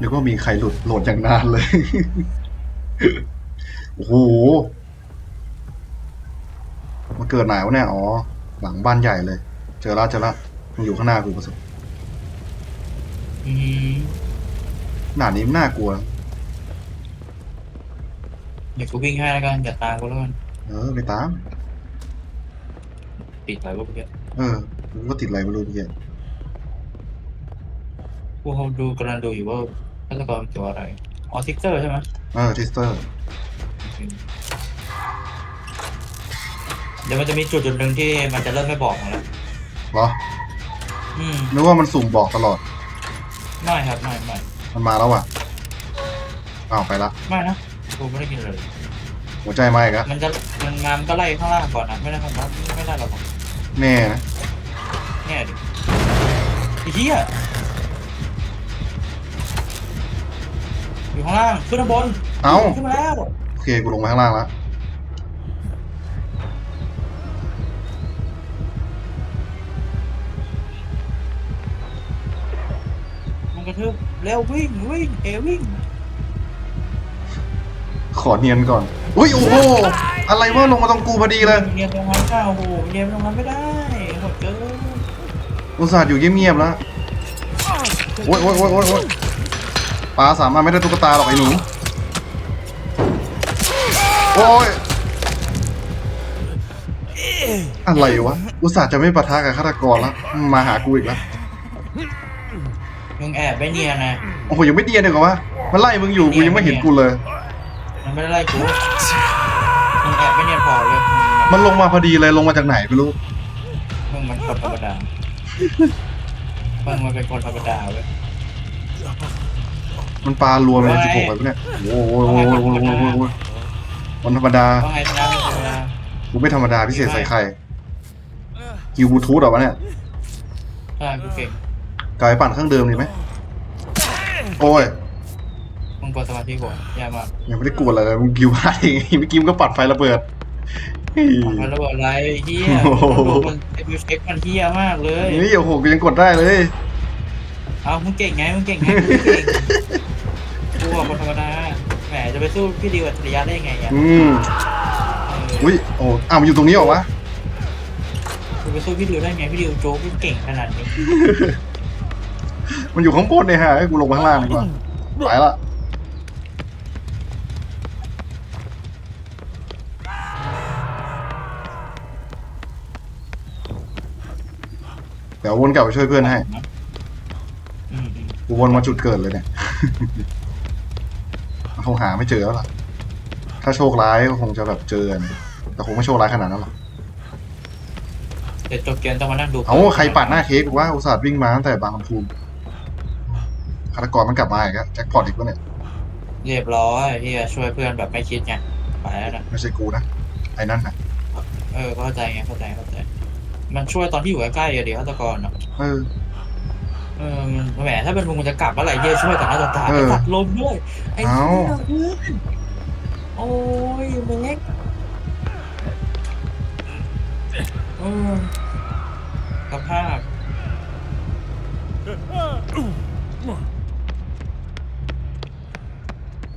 นึกว่ามีใครหลุดโหลดอย่างนานเลย โอ้โหมาเกิดไหนวะเนี่ย อ๋อ หลังบ้านใหญ่เลย เจอละเจอละมันอยู่ข้างหน้ากูประสบอืมหน้านี้มันน่ากลัว เดี๋ยวกูวิ่งให้แล้วกันอย่าตามกูแล้วกัน เออไปตาม ปิดไปพวกเนี้ยเออกูก็ติดอะไรไม่รู้เมื่อกี้ กูเขาดูกำลังดูอยู่ว่าฆาตกรตัวอะไรออทิกเตอร์ใช่ไหมเออทิสเตอร์ เดี๋ยวมันจะมีจุดจุดหนึ่งที่มันจะเริ่มไม่บอกแล้ว เหรอ อืม นึกว่ามันสุ่มบอกตลอด ไม่ครับ ไม่ไม่มันมาแล้วว่ะอ้าวไปละ ไม่นะกูไม่ได้กินเลย หัวใจไหมอีกแล้วมันจะมันมามันก็ไล่ข้างล่างก่อนนะไม่ได้ครับไม่ได้หรอกแน่นะ แน่ดิไอ้เหี้ย อยู่ข้างล่างขึ้นข้างบนเอ้า ขึ้นมาแล้ว โอเค กูลงมาข้างล่างแล้วมันกระทืบเร็ววิ่งวิ่งเอวิ่งขอเนียนก่อน อุ้ยโอ้โห อะไรวะลงมาตรงกูพอดีเลยเรียนตรงนั้นข้าวโอ้โหเรียนตรงนั้นไม่ได้โหดเกินอุตส่าห์อยู่เงียบๆแล้ว โอ๊ยโอ๊ยโอ๊ยโอ๊ยโอ๊ย ปลาสามารถไม่ได้ตุ๊กตาหรอกไอ้หนูโอ๊ยอะไรวะ อุตส่าห์จะไม่ปะทะกับฆาตกรแล้ว มาหากูอีกแล้ว มึงแอบไม่เนียนนะ โอ้โหยังไม่เดียนเลยเหรอวะมันไล่มึงอยู่กูยังไม่เห็นกูเลย มันไม่ได้ไล่กู มึงแอบไม่เนียนพอเลยมันลงมาพอดีเลยลงมาจากไหนไม่รู้ มึงมันคนธรรมดา มึงมันเป็นคนธรรมดาเว้ย มันปลารวมเลยสิบหกไปปะเนี่ยโอ้โหโอ้โหโอ้โหโอ้โหโอ้โหโอ้โหวันธรรมดาว่าไงนะธรรมดากูไม่ธรรมดาพิเศษใส่ไข่กิวบลูทูธเหรอวะเนี่ยใช่กูเก่งกลายปั่นเครื่องเดิมดีไหมโอ้ยมึงกดสมาธิก่อนแย่มากยังไม่ได้กวนอะไรเลยมึงกิวพลาดเองเมื่อกี้มึงก็ปัดไฟระเบิดเฮ้ยมันระเบิดอะไรเฮียโอ้โหมันเอฟเฟกมันเฮียมากเลยนี่โอ้โหกูยังกดได้เลยเอามึงเก่งไงมึงเก่งไงมึงเก่ง กูอะคนธรรมดาแหมจะไปสู้พี่ดิวอัจฉริยะได้ไงอะอืมเอออุ้ยโอ้อ้าวมันอยู่ตรงนี้เหรอวะจะไปสู้พี่ดิวได้ไงพี่ดิวโจ๊กเก่งขนาดนี้ มันอยู่ข้างบนเนี่ยฮะให้กูลงมาข้างล่างดีกว่าไปละเดี๋ยววนกลับไปช่วยเพื่อนให้อืมอืมกูวนมาจุดเกิดเลยเนี่ย คงหาไม่เจอแล้วล่ะ ถ้าโชคร้ายก็คงจะแบบเจอนะแต่คงไม่โชคร้ายขนาดนั้นหรอกเดี๋ยวจบเกมต้องมานั่งดูเอาใครปาดหน้าเค้กว่าอุตส่าห์วิ่งมาตั้งแต่บางลำพูฆาตกรมันกลับมาอีกแล้วแจ็คพอตอีกแล้วเนี่ย เรียบร้อยเฮียช่วยเพื่อนแบบไม่คิดไงไปแล้วนะไม่ใช่กูนะไอ้นั่นนะเออเข้าใจไงเข้าใจเข้าใจ มันช่วยตอนที่อยู่ใกล้ๆอะเดี๋ยวฆาตกรเนาะเออ เออมันแหมถ้าเป็นมึงมันจะกลับเมื่อไหร่เฮียช่วยแต่หน้าต่อตาเออไปตัดลมด้วยไอ้เอ้าเหี้ยเพื่อนโอ้ยเล็กเออสภาพ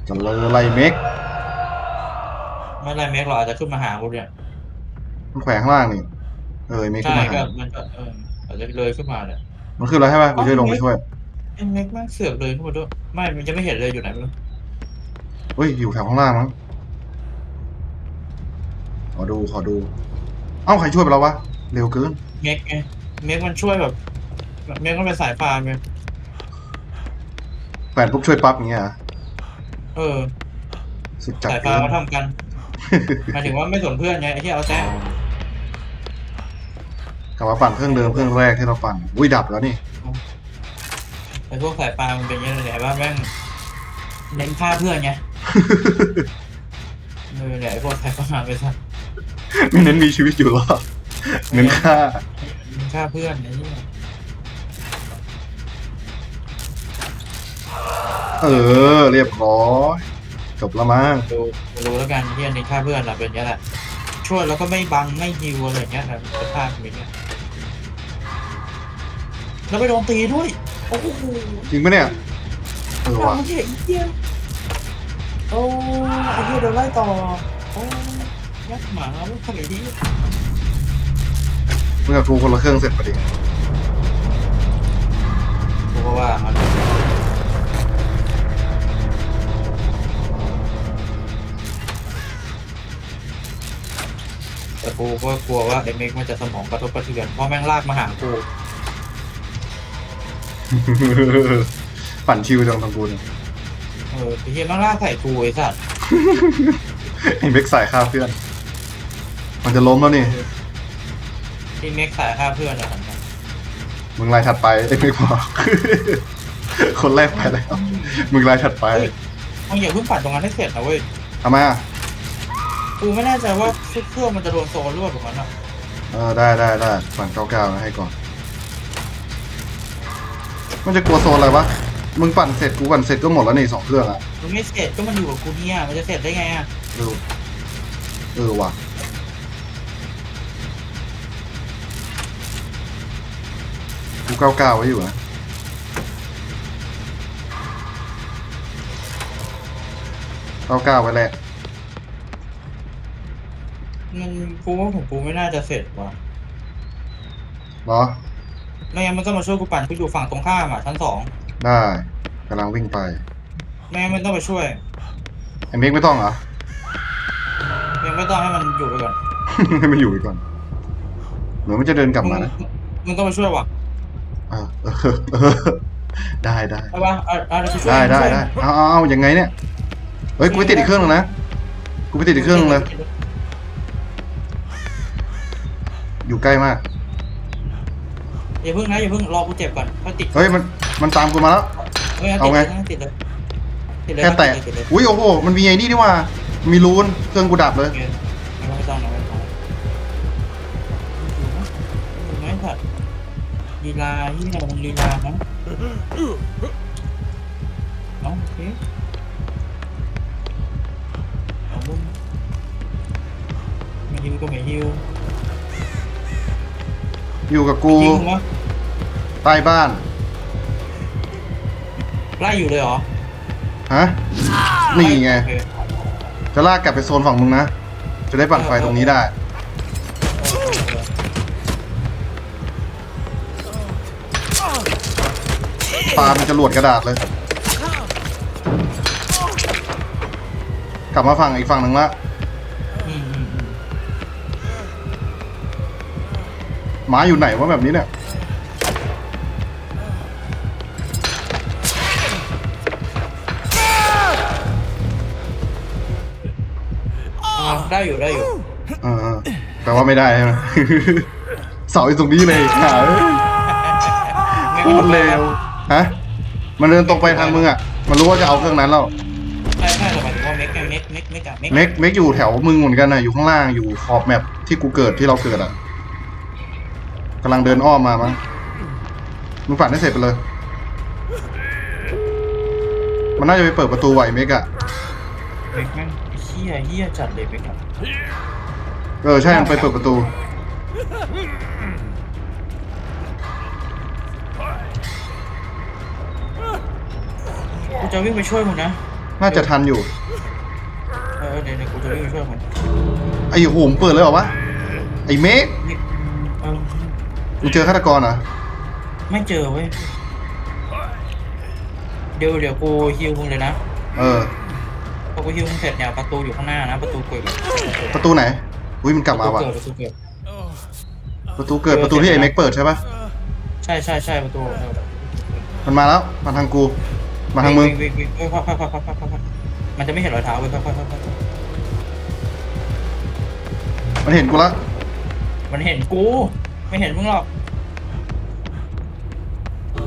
จะเลอไรเมกไม่ไรเมกหรอกอาจจะขึ้นมาหากูเนี่ยมันแขวงข้างล่างนี่ เออเมกขึ้ใช่นมาก็หามันก็เอออาจจะเลยขึ้นมาเนี่ย มันขึ้นแล้วใช่ป่ะกูช่วยลงไปช่วยไอ้เมกแม่งเสือกเลยขึ้นมาด้วยไม่มันจะไม่เห็นเลยอยู่ไหนไม่รู้เฮ้ยอยู่แถวข้างล่างมั้งขอดูขอดู เอ้าใครช่วยไปแล้ววะเร็วเกินเมกไงเมกมันช่วยแบบเมกมันเป็นสายฟาร์มไงแขวนปุ๊บช่วยปั๊บอย่างเงี้ยเหรอเออสุดจัดสายเกิฟ้าเขานทำกันหมายถึงว่าไม่สนเพื่อนไงไอ้ที่เอาแต้ม กลับมาปั่นเครื่องเดิมเครื่องแรกที่เราปั่นอุ้ยดับแล้วนี่ไอ้พวกสายฟ้ามันเป็นอยังไงว่าแม่งเน้นฆ่าเพื่อนไงเออเนี่ยไอ้พวกสายฟ้าไปซะไม่เน้นมีชีวิตอยู่หรอกเน้นฆ่าเน้นฆ่าเพื่อนไอ้เนี่ยเออ เรียบร้อยจบแล้วมั้งดูรู้แล้วกันที่เน้นฆ่าเพื่อนเราเป็นอย่างนี้แหละช่วยแล้วก็ไม่บังไม่ฮิวอะไรอย่างเงี้ยนะสภาพเป็นอย่างเงี้ย แล้วไปโดนตีด้วย โอ้โหจริงปะเนี่ยออเราว่ะไม่เห็นเที่ยโอ้ไอ้เหี้ยโดนไล่ต่อโอ้ยักษ์หมาไม่ทำอย่างนี้มึงกับกูคนละเครื่องเสร็จพอดีกูก็ว่ามันแต่กูก็กลัวว่าไอ้เมกมันจะสมองกระทบกระเทือนเพราะแม่งลากมาหากู ปั่นชิวจังทางกูเนี่ยเออไอ้เหี้ยแม่งลากใส่กูไอ้สัตว์ไอ้เบ็กใส่ฆ่าเพื่อน มันจะล้มแล้วนี่ไอ้เมกสายฆ่าเพื่อนอะครับมึงลายถัดไปไอ้เบ็กบอกคนแรกไปแล้ว มึงลายถัดไปเฮ้ยมึงอย่าเพิ่งปัดตรงนั้นให้เสร็จนะเว้ยทำไมอะกูไม่แน่ใจว่าเครื่องมันจะโดนโซนหรือเปล่าตรงนั้นอะเออได้ได้ได้ปั่นเก้าเก้านะให้ก่อน มันจะกลัวโซนอะไรวะ มึงปั่นเสร็จกูปั่นเสร็จก็หมดแล้วนี่สองเครื่องอะมันไม่เสร็จก็มันอยู่กับกูเนี่ยมันจะเสร็จได้ไงอะเออเออว่ะกูเก้าเก้าไว้อยู่นะเก้าเก้าไว้แหละมันกูว่าของกูไม่น่าจะเสร็จว่ะเหรอ ไม่งั้นมันก็มาช่วยกูปั่นกูอยู่ฝั่งตรงข้ามอะชั้นสองได้กำลังวิ่งไปไม่งั้นมันต้องไปช่วยไอ้เมกไม่ต้องเหรอ ยังไม่ต้องให้มันอยู่ไปก่อนให้มันอยู่ไปก่อน เหมือนมันจะเดินกลับมานะงมึงต้องไปช่วยว่ะเออเออเออได้ได้ได้ปะเอาเอาเดี๋ยวกูช่วยได้ได้ช่วยได้เอาเอาเอายังไงเนี่ยเฮ้ยกูไปติดอีกเครื่องหนึงนะกูไปติดอีกเครื่องหนึงเลยอยู่ใกล้มาก อย่าเพิ่งนะอย่าเพิ่งรอกูเจ็บก่อนค่อยติดเฮ้ยมันมันตามกูมาแล้วเฮ้ยงั้นเอาไง ติดเลยติดเลยแค่แตะติดเลยอุ้ยโอ้โหมันมีไอ้นี่ดีว่า มีรูนเครื่องกูดับเลยติดเลยไม่ต้องนะไม่ต้องอยู่ไหมสัตว์ลีลาที่ไหนมันลีลานะเอาโอเคเอาบุ้มไม่ฮิวก็ไม่ฮิวอยู่กับกู จริงวะ ใต้บ้าน ไล่อยู่เลยเหรอฮะ นี่ไง โอเคจะลากกลับไปโซนฝั่งมึงนะ จะได้ปั่นไฟตรงนี้ได้ ปาเป็นจรวดกระดาษเลย กลับมาฝั่งอีกฝั่งหนึ่งละ อืมอืมอืมหมาอยู่ไหนวะแบบนี้เนี่ย ได้อยู่ได้อยู่เออแปลว่าไม่ได้ใช่ไหม เสาอยู่ตรงนี้เลยหาพูดเร็วฮะ มันเดินตรงไปทางมึงอะ มันรู้ว่าจะเอาเครื่องนั้นแล้ว ใช่ใช่แต่หมายถึงว่าเม็กไงเม็กเม็กเม็กอะเม็กเม็กเม็กอยู่แถวมึงเหมือนกันนะอยู่ข้างล่างอยู่ขอบแมปที่กูเกิดที่เราเกิดอะกำลังเดินอ้อมมามั้งมึงฝันให้เสร็จไปเลย มันน่าจะไปเปิดประตูไหวเม็กอะเม็กแม่งเฮี้ยเฮี้ยจัดเลยเม็กอะเออใช่มันไปเปิดประตู กูจะวิ่งไปช่วยมึงนะน่าจะทันอยู่ เออเดี๋ยวเดี๋ยวกูจะวิ่งไปช่วยมึงไอ้โหมเปิดเลยเหรอวะ ไอ้เมกเออมึงเจอฆาตกรเหรอ ไม่เจอเว้ยเดี๋ยวเดี๋ยวกูฮิวมึงเลยนะ เออพอ กูฮิวมึงเสร็จเนี่ยประตูอยู่ข้างหน้านะ ประตูเกิดประตูไหน อุ้ยมันกลับมาว่ะ ประตูเกิดประตูเกิดประตูเกิดประตูที่ไอ้เม็กเปิดใช่ปะใช่ใช่ใช่ประตูเออมันมาแล้วมาทางกู มาทางมึงวิ่วิ่วิ่งเอ้ยค่อยค่อยค่อยค่อยค่อยค่อยมันจะไม่เห็นรอยเท้าเว้ยค่อยค่อยค่อยค่อยมันเห็นกูละมันเห็นกู ไม่เห็นมึงหรอก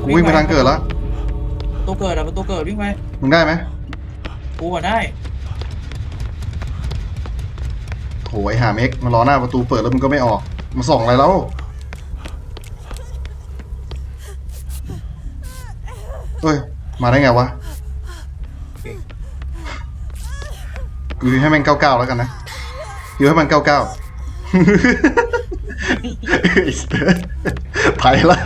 กูวิ่งไปทางเกิดละประตูเกิดอะประตูเกิดวิ่งไปมึงได้ไหมกูอะได้ โหไอ้หาเม็กมารอหน้าประตูเปิดแล้วมึงก็ไม่ออก มาส่องอะไรแล้วเฮ้ย มาได้ไงวะกูให้ม่งเก้าเก้าแล้วกันนะอยู่ให้มันเก้าเก้าไปละ